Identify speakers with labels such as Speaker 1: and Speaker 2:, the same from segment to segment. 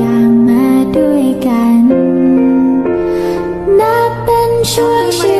Speaker 1: อยางมาด้วยกัน นับเป็นช่วชีวิต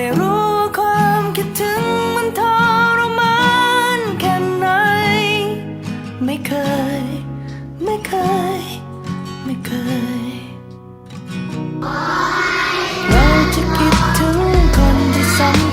Speaker 2: some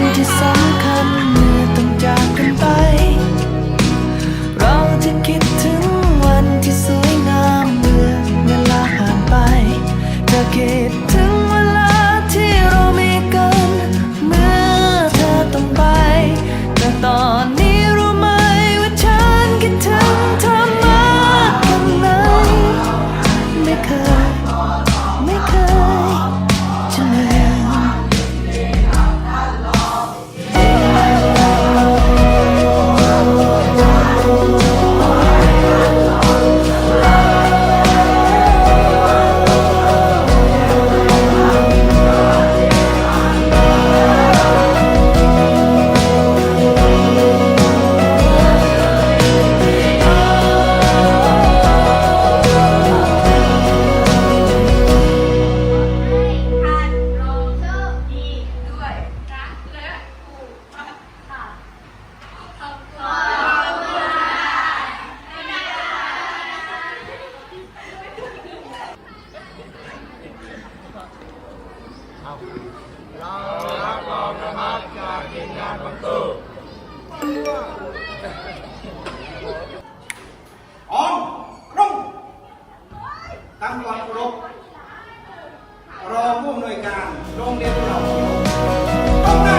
Speaker 2: into some kind ออรุ่งตามความเคารพรอผู้อำนวยการโรงเรียนเราต้องหน้า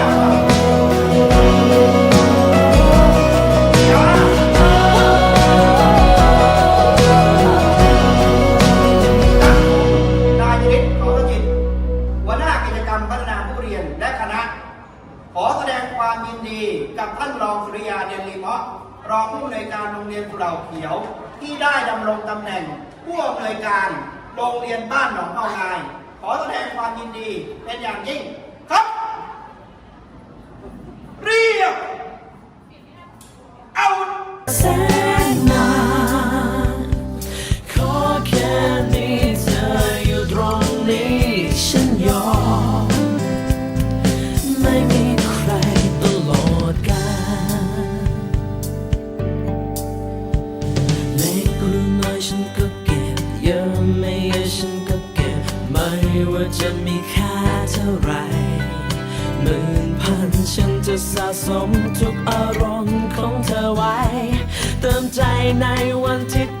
Speaker 2: หัวหน้ากิจกรรมพัฒนาผู้เรียนและคณะ ขอแสดงความยินดีกับท่านรองสุริยาเดลีมะรองผู้ในการโรงเรียน
Speaker 3: กุเหาเขียว ที่ได้ดำรงตำแหน่งผู้อำนวยการโรงเรียนบ้านหนองเฮางาย ขอแสดงความยินดีเป็นอย่างยิ่งครับ เรียกเอา
Speaker 2: ว้ เติมใจในวันที่ต้องการ